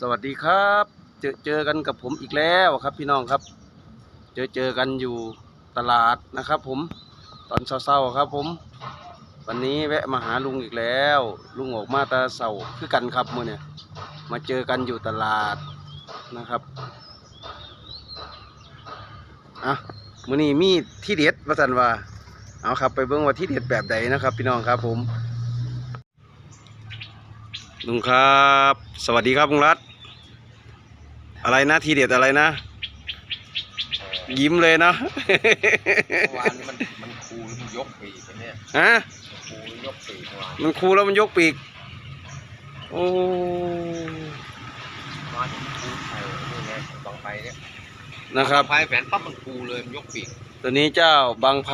สวัสดีครับ เจอเจอกันกับผมอีกแล้วครับพี่น้องครับ เจอเจอกันอยู่ตลาดนะครับ ผมตอนเศร้าๆครับ ผม วันนี้แวะมาหาลุงอีกแล้ว ลุงออกมาตาเสาคือกันครับมื่อเนี่ยมาเจอกันอยู่ตลาดนะครับอะมื่อนี้มีที่เด็ดว่าสันว่าเอาครับ ไปเบิ่งว่าที่เด็ดแบบใดนะครับ พี่น้องครับผม ลุงครับ สวัสดีครับลุงรัตอะไรนะทีเด็ดอะไรนะ ยิ้มเลยนะเมื่อวานนี้มันมันคูแล้วมันยกปีกไอ้เนี่ยฮะคูแล้วยกปีกเมื่อวานมันคูแล้วมันยกปีก โอ้เมื่อวานมันคูไทยนี่ไงบางไฟเนี่ยนะครับบางไฟแฝนปั๊บมันคูเลยมันยกปีก ตัวนี้เจ้าบางไพ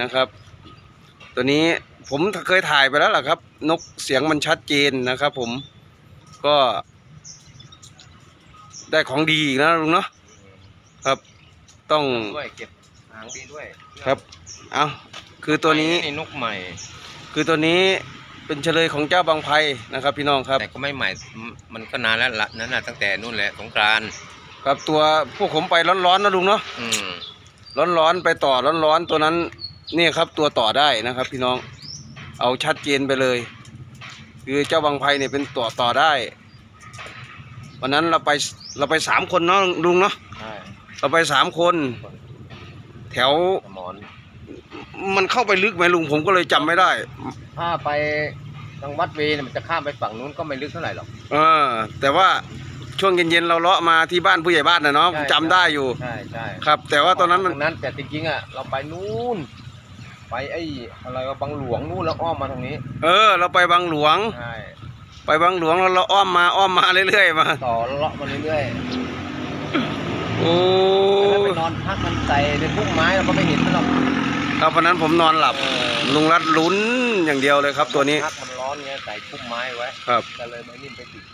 นะครับ ตัวนี้ ผมเคยถ่ายไปแล้วล่ะครับ นกเสียงมันชัดเจนนะครับ ผมก็ ได้ของดีอีกนะลุงเนาะครับ ต้องด้วยเก็บหางดีด้วยครับเอาคือตัวนี้นี่นกใหม่ คือตัวนี้เป็นเฉลยของเจ้าบางไพนะครับ พี่น้องครับแต่ก็ไม่ใหม่มมันก็นานแล้วละนั่นน่ะตั้งแต่นู่นแหละสงกรานต์ครับตัวพวกผมไปร้อนๆนะลุงเนาะอืมร้อนๆไปต่อร้อนๆตัวนั้นนี่ครับตัวต่อได้นะครับ พี่น้อง เอาชัดเจนไปเลย คือเจ้าบางไพเนี่ยเป็นตัวต่อได้ วันนั้นเราไปเราไปสามคนเนาะลุงเนาะใช่เราไปสามคน แถวสมอนมันเข้าไปลึกไหมลุงผมก็เลยจำไม่ได้ ถ้าไปทางวัดเวเนี่ยมันจะข้ามไปฝั่งนู้นก็ไม่ลึกเท่าไหร่หรอก เออ แต่ว่าช่วงเย็นๆเราเลาะมาที่บ้านผู้ใหญ่บ้านนะเนาะใช่ จำได้อยู่ ใช่ใช่ครับ แต่ว่าตอนนั้นมันทางนั้นแต่จริงๆอะเราไปนู่น ไปไอ้อะไรว่าบางหลวงนู่นแล้วอ้อมมาตรงนี้ เออ เราไปบางหลวง ใช่ไปบางหลวงแล้วเราอ้อมมาอ้อมมาเรื่อยๆมา ต่อเลาะมาเรื่อยโอ้ๆแล้วไปนอนพักมันใส่ในพุ่มไม้เราก็ไม่เห็นมันหรอกครับวันนั้นผมนอนหลับ เออลุงรัดลุ้นอย่างเดียวเลยครับตัวนี้ พักมันร้อนเงี้ยใส่พุ่มไม้ไว้ครับ ก็เลยไม่นิ่มไปติด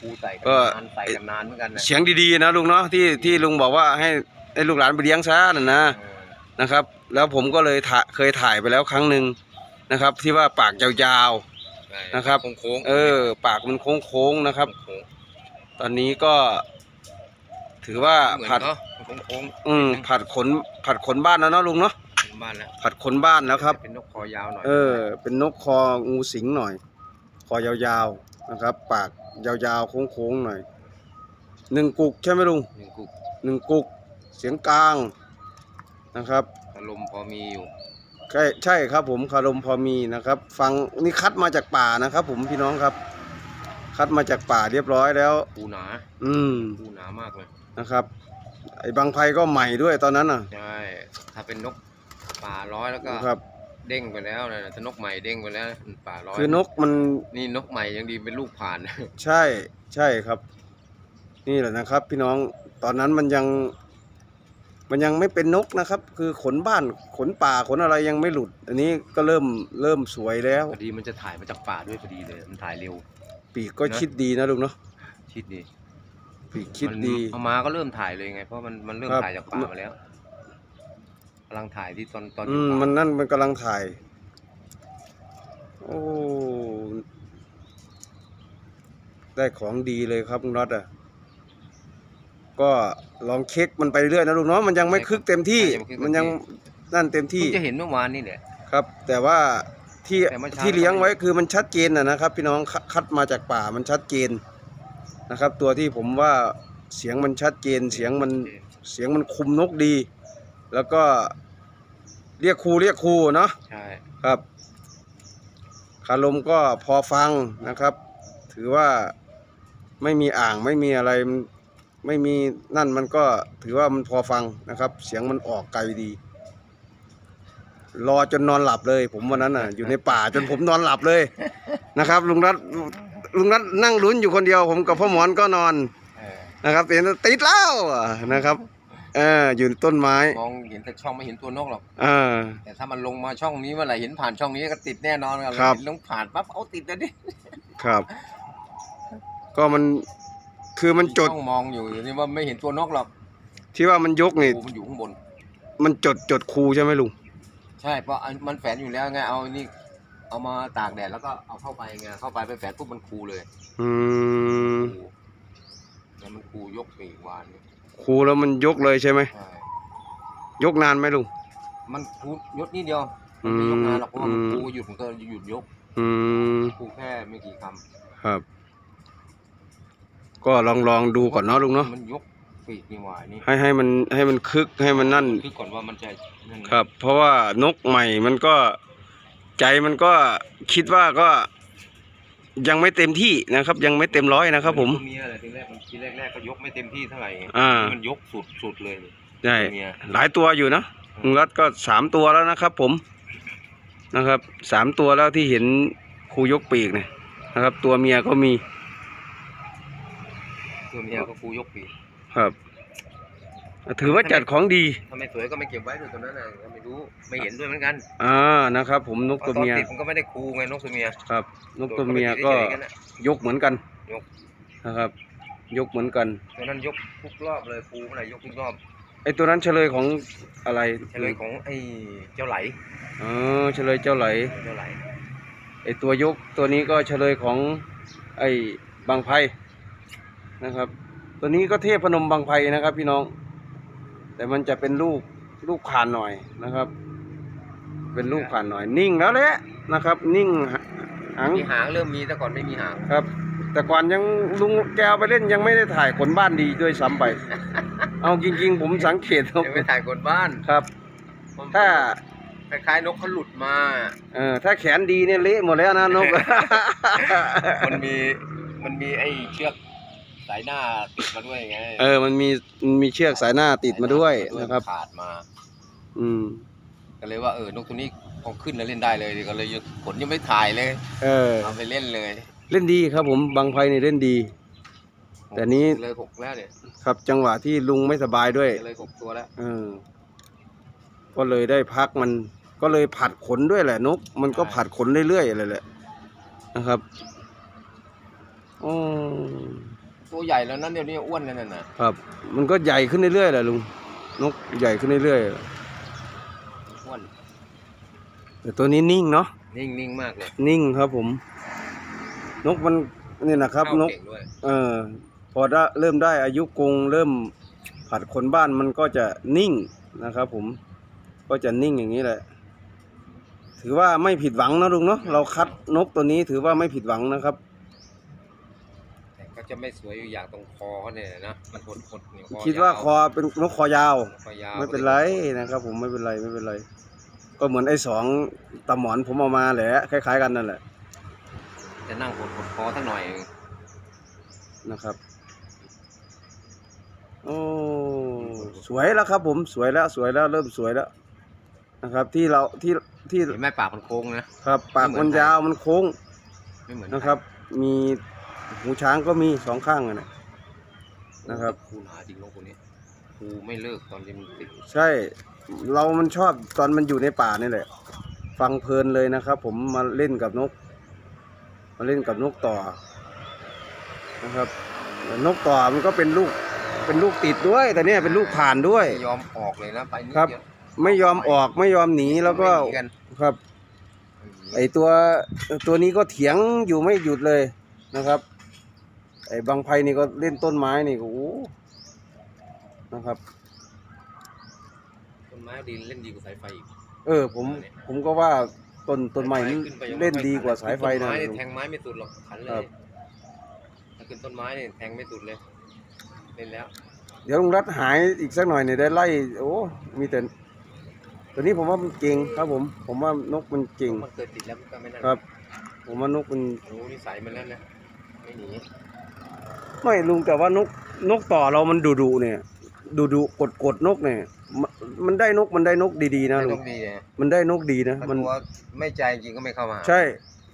ครูใส่กันก็นานใส่กันนานเหมือนกันนะเสียงดีๆนะลุงเนาะที่ที่ลุงบอกว่าให้ให้ลูกหลานไปเลี้ยงซะน่ะนะเออนะครับ แล้วผมก็เลยถ่าเคยถ่ายไปแล้วครั้งหนึ่งนะครับ ที่ว่าปากยาวใช่นะครับโค้งๆๆเออ ปากมันโค้งๆนะครับโค้งตอนนี้ก็ ถือว่าๆเหมือนผัดเนาะโค้งอืมผัดขนผัดขนบ้านแล้วเนาะลุงเนาะๆเป็นบ้านแล้วผัดขนบ้านแล้วครับ เป็นนกคอยาวหน่อยเออ เป็นนกคองูสิงหน่อย คอยาวๆนะครับ ปากยาวๆโค้งๆหน่อยหนึ่งกุกใช่ไหมลุงหนึ่งกุกหนึ่งกุกเสียงกลางนะครับ อารมณ์พอมีอยู่ ใช่ใช่ครับผมคารมพอมีนะครับ ฟังนี่คัดมาจากป่านะครับ ผมพี่น้องครับ คัดมาจากป่าเรียบร้อยแล้ว ปูหนาอืมปูหนามากเลยนะครับ ไอ้บางไพก็ใหม่ด้วยตอนนั้นน่ะใช่ถ้าเป็นนกป่าร้อยแล้วก็ครับ เด้งไปแล้วนะถ้านกใหม่เด้งไปแล้วป่าร้อยคือนกมันนี่นกใหม่ยังดีเป็นลูกผ่านใช่ใช่ครับ นี่แหละนะครับ พี่น้องตอนนั้นมันยัง มันยังไม่เป็นนกนะครับ คือขนบ้านขนป่าขนอะไรยังไม่หลุด อันนี้ก็เริ่มเริ่มสวยแล้ว พอดีมันจะถ่ายมาจากป่าด้วยพอดีเลย มันถ่ายเร็ว ปีกก็นะคิดดีนะลุงเนาะคิดดีปีกคิดมันดีเอามาก็เริ่มถ่ายเลยไง เพราะมันมันเริ่มครับ ถ่ายจากป่ามาแล้วกำลังถ่ายที่ตอนตอนออืยู่มป่ามันนั่นมันกำลังถ่าย โอ้ ได้ของดีเลยครับลุงน็อตอะ ก็ลองเช็คมันไปเรื่อยนะลุงเนาะมันยังไม่คึกเต็มที่มันยังนั่นเต็มที่เพิ่งจะเห็นเมื่อวานนี่แหละครับ แต่ว่าที่แต่เมื่อเช้าที่เลี้ยงก็ไม่ไว้คือมันชัดเจนนะนะครับ พี่น้องคัดคัดมาจากป่ามันชัดเจนนะครับ ตัวที่ผมว่าเสียงมันชัดเจนเสียงมันเสียงมันคุมนกดี แล้วก็เรียกครูเรียกครูเนาะใช่ครับคารมก็พอฟังนะครับ ถือว่าไม่มีอ่างไม่มีอะไรมัน ไม่มีนั่นมันก็ถือว่ามันพอฟังนะครับ เสียงมันออกไกลดี รอจนนอนหลับเลย ผมวันนั้นน่ะ อยู่ในป่าจนผมนอนหลับเลยนะครับ ลุงรัตลุงรัตนั่งลุ้นอยู่คนเดียว ผมกับพ่อหมอนก็นอนเออนะครับเห็นติดแล้วอะนะครับเอออยู่ต้นไม้มองเห็นแต่ช่องไม่เห็นตัวนกหรอกเออแต่ถ้ามันลงมาช่องนี้เมื่อไหร่เห็นผ่านช่องนี้ก็ติดแน่นอนครับครับเห็นลงผ่านปั๊บเอาติดเลยดิครับ ก็มัน คือมันจดช่องมองอยู่นี่ว่าไม่เห็นตัวนกหรอกที่ว่ามันยกนี่ครูมันอยู่ข้างบน มันจดจดครูใช่ไหมลุงใช่เพราะอันมันแฝนอยู่แล้วไงเอานี่ เอามาตากแดดแล้วก็เอาเข้าไปไงเข้าไปไปแฝดปุ๊บมันคูเลยอืมคูแล้วมันคูยกปีกวานนี่ครูแล้วมันยกเลยใช่ไหมใช่ ยกนานไหมลุง มันคูยกนิดเดียวมันไม่ยกนานหรอกเพราะว่ามันอืม คูหยุดมันก็หยุดยกอืมคูแค่ไม่กี่คครับ ก็ลองลองดูก่อนเนาะลุงำเนาะมันยกปีกนี่หว่านี่ให้ให้มันให้มันคึกให้มันนั่นคือก่อนว่ามันจะนั่นนะครับ เพราะว่านกใหม่มันก็ใจมันก็คิดว่าก็ยังไม่เต็มที่นะครับ ยังไม่เต็มร้อยนะครับ ผมตัวเมียอะไรทีแรกมันทีแรกๆก็ยกไม่เต็มที่เท่าไหร่ไงอ่ามันยกสุดสุดเลยใช่ตัวเมียหลายตัวอยู่นะลุงรัตก็สามตัวแล้วนะครับ ผมนะครับสามตัวแล้วที่เห็นครูยกปีกเนี่ยนะครับ ตัวเมียก็มี ตัวเมียก็คูยกปีกครับ ถือว่าจัดของดีถ้าไม่สวยก็ไม่เก็บไว้ดูตัวนั้นนะก็ไม่รู้ไม่เห็นด้วยเหมือนกัน อ่านะครับ ผมนกเพราะตัวตอนเมียติดมันก็ไม่ได้คูไงนกตัวเมียครับ นกตัวเมียก็โดดข้าไปติดเฉยๆนน่ะยกเหมือนกันยกนะครับ ยกเหมือนกันตัวนั้นยกทุกรอบเลยคูเมื่อไหร่ยกทุกรอบไอตัวนั้นเฉลยของอะไรเฉลยของไอ้เจ้าไหลอ๋อเฉลยเจ้าไหลเจ้าไหลไอตัวยกตัวนี้ก็เฉลยของไอ้บางไพ นะครับ ตัวนี้ก็เทพพนมบางไพนะครับ พี่น้อง แต่มันจะเป็นลูกลูกผ่านหน่อยนะครับ เป็นลูกผ่านหน่อย นิ่งแล้วแหละนะครับ นิ่งหางมีหางเริ่มมีแต่ก่อนไม่มีหางครับ แต่ก่อนยังลุงแกเอาไปเล่นยังไม่ได้ถ่ายขนบ้านดีด้วยซ้ำไป เอาจริง ๆ ผมสังเกตครับยังไม่ถ่ายคนบ้านครับ ถ้าคล้ายๆนกเขาหลุดมาเออถ้าแขนดีเนี่ยเละหมดแล้วนะนก มันมีมันมีไอ้เชือก สายหน้าติดมาด้วยไงเออ มันมีมันมีเชือกสายหน้าติดมาด้วยนะครับ ขาดมา อืมก็เลยว่าเออนกตัวนี้พอขึ้นแล้วเล่นได้เลยก็เลยขนยังไม่ถ่ายเลย เออเอาไปเล่นเลย เล่นดีครับ ผมบางไพนี่เล่นดี แต่นี้เลยหกแล้วเนี่ยครับ จังหวะที่ลุงไม่สบายด้วยเลยหกตัวแล้วเออก็เลยได้พักมัน ก็เลยผัดขนด้วยแหละนก มันก็ผัดขนเรื่อยๆเลยแหละนะครับอ๋อ ตัวใหญ่แล้วนั้นเดี๋ยวนี้อ้วนแล้วนั่นน่ะครับ มันก็ใหญ่ขึ้นเรื่อยๆแหละลุงนกใหญ่ขึ้นเรื่อยอ้วนๆแต่ตัวนี้นิ่งเนาะนิ่งนิ่งมากเลยนิ่งครับผม นกมันนี่นะครับเข้านกเก่งด้วยเออพอได้เริ่มได้อายุกรงเริ่มผัดขนบ้านมันก็จะนิ่งนะครับผมก็จะนิ่งอย่างนี้แหละ ถือว่าไม่ผิดหวังนะลุงเนาะเราคัดนกตัวนี้ถือว่าไม่ผิดหวังนะครับแต่ก็ จะไม่สวยอยู่อย่างตรงคอเขาเนี่ยนะมันหดหดๆเนี่ยคิดว่าคอเป็นนกคอยาว คอยาวไม่เป็นไรนะครับ ผมไม่เป็นไรไม่เป็นไร ก็เหมือนไอ้สองตาหมอนผมเอามาแหละคล้ายๆกันนั่นแหละจะนั่งหดหดคอสักหน่อยนะครับโอ้สวยแล้วครับ ผมสวยแล้วสวยแล้วเริ่มสวยแล้ว นะครับ ที่เราที่ที่เห็นไหมปากมันโค้งนะครับ ปากมันยาวมันโค้งไม่เหมือนนะครับ มี หูช้างก็มีสองข้างอะนะนะครับคูหนาจริงนกตัวนี้คูไม่เลิกตอนที่มันติดใช่เรามันชอบตอนมันอยู่ในป่านี่แหละ ฟังเพลินเลยนะครับ ผมมาเล่นกับนก มาเล่นกับนกต่อนะครับแล้วนกต่อมันก็เป็นลูกเป็นลูกติดด้วย แต่เนี่ยเป็นลูกผ่านด้วย ไม่ยอมออกเลยนะไปนิดครับ เดียวไม่ยอมออกไม่ยอมหนีแล้วก็ไม่หนีกันครับ ไอตัวตัวนี้ก็เถียงอยู่ไม่หยุดเลยนะครับ ไอ้บางไพนี่ก็เล่นต้นไม้นี่ก็โอ้โหนะครับ ต้นไม้ดีเล่นดีกว่าสายไฟอีกเออ ผมผมก็ว่าต้นต้นไม้นี่ขึ้ไปยังเล่นดีกว่าสายไฟต้นะนไม้เนี่ยแทงไม้ไม่สุดหรอกขันเลครัยบถ้าขึ้นต้นไม้เนี่ยแทงไม่สุดเลยเล่นแล้ว เดี๋ยวลุงรัดหายอีกสักหน่อยเนี่ยได้ไล่โอ้มีแต่ตัวนี้ผมว่ามันเก่งครับผม ผมว่านกมันเก่งมันเคยติดแล้วมันก็ไม่นั่นครับ ผมว่านกมัน รู้นิสัยมันแล้วนะไม่หนี ไม่ลุงแต่ว่านกนกต่อเรามันดุดุๆเนี่ย ดุดุกดกดๆนกเนี่ยมันมันได้นกมันได้นกดีๆนะไม่ลุต้องงดีเนี่ยมันได้นกดีนะถ้ามันตัวไม่ใจจริงก็ไม่เข้ามาใช่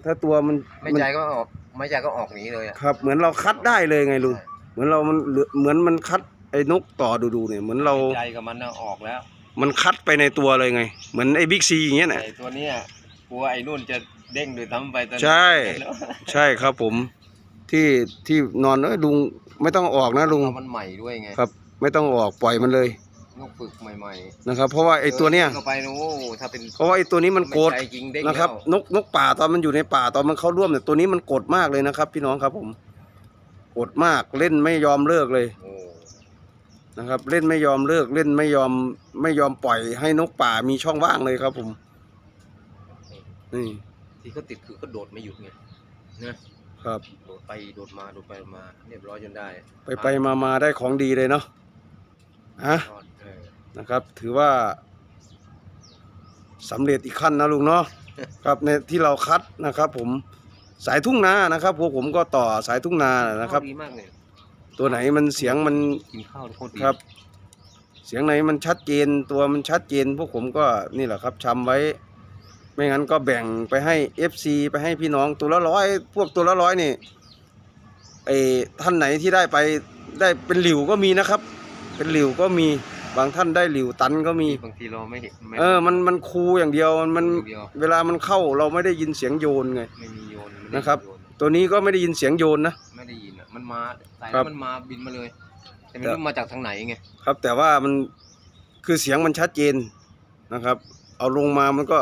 ถ้าตัวมันไม่นใจก็ออกไม่ใจก็ออกหนีเลยอะครับ เหมือนเราคัดได้เลยไงลุงเหมือนเรามันเหลือเหมือนมันคัดไอ้นกต่อดุๆเนี่ยเหมือนเรา ใจกับมันน่ะออกแล้วมันคัดไปในตัวเลยไง เหมือนไอ้บิ๊กซีอย่างเงี้ยน่ะไอ้ตัวเนี้ยกลัวไอ้นู่นจะเด้งโดยทั้งไปตอนใช่ใช่ครับผม ที่ที่นอนเอ้ยลุงไม่ต้องออกนะลุง เอามันใหม่ด้วยไงครับ ไม่ต้องออกปล่อยมันเลยนกฝึกใหม่นะครับ เพราะว่าๆไอ้ตัวเนี้ยเข้าไปนะโอ้ถ้าเป็นเพราะว่าไอ้ตัวนี้มันโกรธไใจจริงเด้งนะครับ แล้วนกนกป่าตอนมันอยู่ในป่าตอนมันเข้าร่วมเนี่ยตัวนี้มันโกรธมากเลยนะครับ พี่น้องครับผมโกรธมากเล่นไม่ยอมเลิกเลยโอ้นะครับ เล่นไม่ยอมเลิกเล่นไม่ยอมไม่ยอมปล่อยให้นกป่ามีช่องว่างเลยครับ ผมนี่ที่เขาติดคือเขาโดดไม่หยุดไงนะ ครับ โดดไปโดดมาโดดไปโดดมา เรียบร้อยจนได้ไปไปมามาได้ของดีเลยเนาะอะรอดเออนะครับ ถือว่าสำเร็จอีกขั้นนะลุงเนาะ ครับในที่เราคัดนะครับ ผมสายทุ่งนานะครับพวกผมก็ต่อสายทุ่งนานะครับดีมากเลยตัวไหนมันเสียงมันกินข้าวโคตรดีครับ เสียงไหนมันชัดเจนตัวมันชัดเจน พวกผมก็นี่แหละครับชำไว้ ไม่งั้นก็แบ่งไปให้ FC ไปให้พี่น้องตัวละร้อยพวกตัวละร้อยนี่ไอ้ท่านไหนที่ได้ไปได้เป็นหลิวก็มีนะครับ เป็นหลิวก็มีบางท่านได้หลิวตันก็มี บางทีเราไม่เห็นไม่เออ มันมันคูอย่างเดียวมันเดียวเวลามันเข้าเราไม่ได้ยินเสียงโยนไง ไม่มีโยนไม่ได้นะครับ โยนตัวนี้ก็ไม่ได้ยินเสียงโยนนะ ไม่ได้ยินอะมันมาใส่ครัแล้บวมันมาบินมาเลยแต่ไม่แต่ รู้มาจากทางไหนไงครับ แต่ว่ามันคือเสียงมันชัดเจนนะครับ เอาลงมามันก็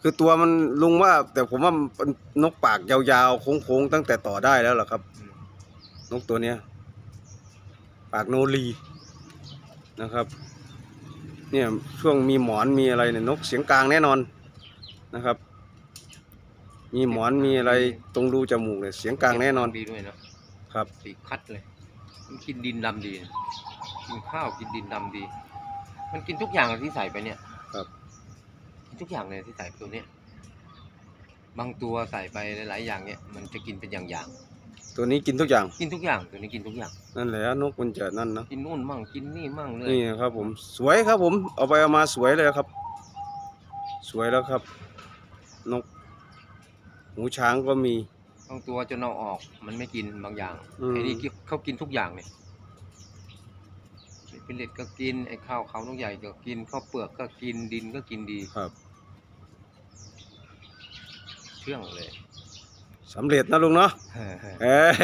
คือตัวมันลุงว่า แต่ผมว่ามันเป็นนกปากยาวๆโค้งๆตั้งแต่ต่อได้แล้วล่ะครับอืมนกตัวเนี้ย ปากโนรีนะครับ เนี่ยช่วงมีหมอนมีอะไรเนี่ยนกเสียงกลางแน่นอนนะครับ มีหมอนมีอะไรตรงรูจมูกเนี่ยเสียงกลางแน่นอนดีด้วยนะครับสีคัดเลยมันกินดินดำดี กินข้าวกินดินดำดี มันกินทุกอย่างที่ใส่ไปเนี่ย ครับกิน ทุกอย่างเลยที่ใส่ไปตัวเนี้ยบางตัวใส่ไปหลายๆอย่างเนี่ยมันจะกินเป็นอย่างตัวนี้กินทุกอย่าง ๆกินทุกอย่างตัวนี้กินทุกอย่าง นั่นแหละนกมันจะนั่นนะกินนู่นมั่งกินนี่มั่งเลยนี่นะครับผมสวยครับผม เอาไปเอามาสวยเลยครับ สวยแล้วครับ นก หูช้างก็มี บางตัวจนเอาออกมันไม่กินบางอย่างอืม ไอ้นี่เขากินทุกอย่างเนี่ยเป็นเล็ดก็กินไอ้ข้าวเขานกใหญ่ก็กินข้าวเปลือกก็กินดินก็กินดี ครับเชื่องเลยสำเร็จนะลุงเนาะเอ้ย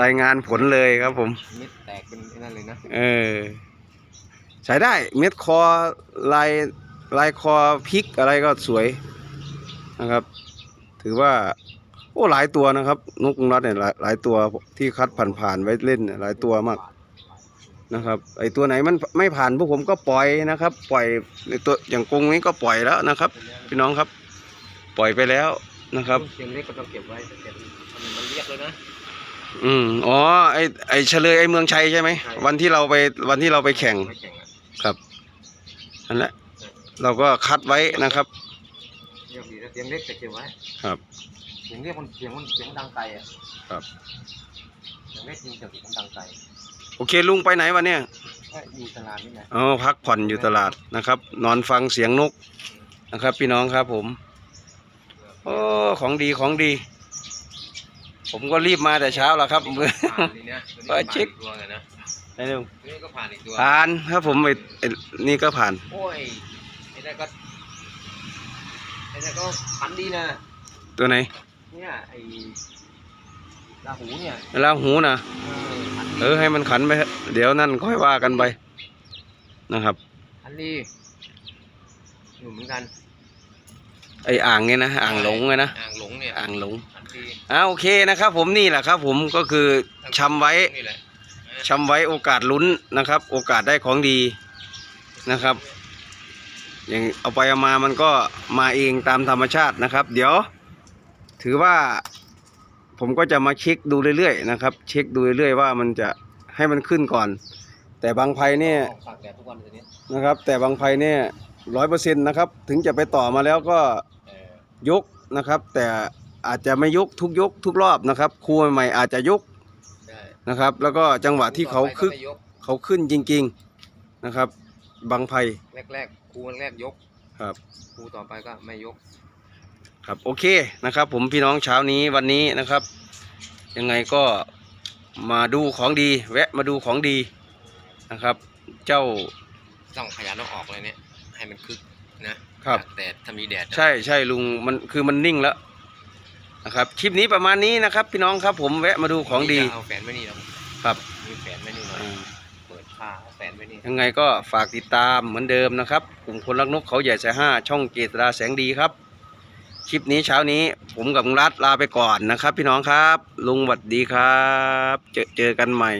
รายงานผลเลยครับผม เม็ดแตกเป็นไอ้นั่นเลยนะเออใช้ได้เม็ดคอลายลายคอพริกอะไรก็สวยนะครับ ถือว่า โอ้หลายตัวนะครับนกกรุงรัฐเนี่ยหลายหลายตัวที่คัดผ่านๆไว้เล่นเนี่ยหลายตัวมากนะครับ ไอตัวไหนมันไม่ผ่านพวกผมก็ปล่อยนะครับ ปล่อยในตัวอย่างกรงนี้ก็ปล่อยแล้วนะครับ พี่น้องครับ ปล่อยไปแล้วนะครับเสียงเล็กก็ต้องเก็บไว้เก็บมันมันเรียกเลยนะอืมอ๋อไอไอเฉลยไอเมืองชัยใช่ไหมใช่วันที่เราไปวันที่เราไปแข่งไม่แข่งอะครับนั่นแหละเราก็คัดไว้นะครับเรียกดีนะเสียงเล็กแต่เก็บไว้ครับเสียงเรียกมันเสียงมันเสียงมันดังไกลอะครับเสียงเล็กจริงแต่เสียงมันดังไกลโอเคลุงไปไหนวะเนี่ยก็อยู่ตลาดนี่แหละอ๋อพักผ่อนอยู่ตลาดนะครับ นอนฟังเสียงนกนะครับ พี่น้องครับผม โอ้ของดีของดี ผมก็รีบมาแต่เช้าแล้วครับผ่านนี่นะตัวนี้ก็เช็คผ่านอีกตัวเลยนะไอ้ลุงตัวนี้ก็ผ่านอีกตัวผ่านครับผมไอ้ไอ้นี่ก็ผ่าน โอ้ยไอ้นั่นก็ไอ้นั่นก็พันดีนะตัวไหนเนี่ยไอ้ลาหูเนี่ยเวลาหูนะเออพันดีเออให้มันขันไปเถอะเดี๋ยวนั่นค่อยว่ากันไปนะครับ พันดีอยู่เหมือนกัน ไอ้อ่างเนี่ยนะอ่างหลงไงนะอ่างหลงเนี่ยอ่างหลงพันดีอ่าโอเคนะครับ ผมนี่แหละครับ ผมก็คือชำไว้นี่แหละชำไว้โอกาสลุ้นนะครับ โอกาสได้ของดีนะครับ อย่างเอาไปเอามามันก็มาเองตามธรรมชาตินะครับ เดี๋ยว ถือว่าผมก็จะมาเช็คดูเรื่อยๆนะครับ เช็คดูเรื่อยๆว่ามันจะให้มันขึ้นก่อน แต่บางไพเนี่ยออกตากแดดทุกวันเลยนี้นะครับ แต่บางไพเนี่ย ร้อยเปอร์เซ็นต์นะครับ ถึงจะไปต่อมาแล้วก็เออยกนะครับ แต่อาจจะไม่ยกทุกยกทุกรอบนะครับครูใหม่ๆอาจจะยกใช่นะครับ แล้วก็จังหวะที่เขาคึกต่อไปไม่ยกเขาขึ้นจริง ๆนะครับ บางไพแรกๆครูแรกๆยกครับครูต่อไปก็ไม่ยก ครับโอเคนะครับ ผมพี่น้องเช้านี้วันนี้นะครับ ยังไงก็มาดูของดี แวะมาดูของดีนะครับ เจ้าต้องขยันเอาออกเลยเนี่ย ให้มันคึกนะครับ ตากแดดถ้ามีแดดนะ ใช่ใช่ลุงมันคือมันนิ่งแล้วนะครับคลิปนี้ประมาณนี้นะครับ พี่น้องครับผมแวะมาดูของดีจะเอาแฟนไว้นี่แล้วครับ มีแฟนไว้นี่หน่อยอ่าเปิดปิดผ้าแฝนไว้นี่ยังไงก็ฝากติดตามเหมือนเดิมนะครับกลุ่มคนรักนกเขาใหญ่สายห้าช่องเจตราแสงดีครับ คลิปนี้เช้านี้ผมกับลุงรัฐลาไปก่อนนะครับ พี่น้องครับ ลุงหวัดดีครับ เจอเจอกันใหม่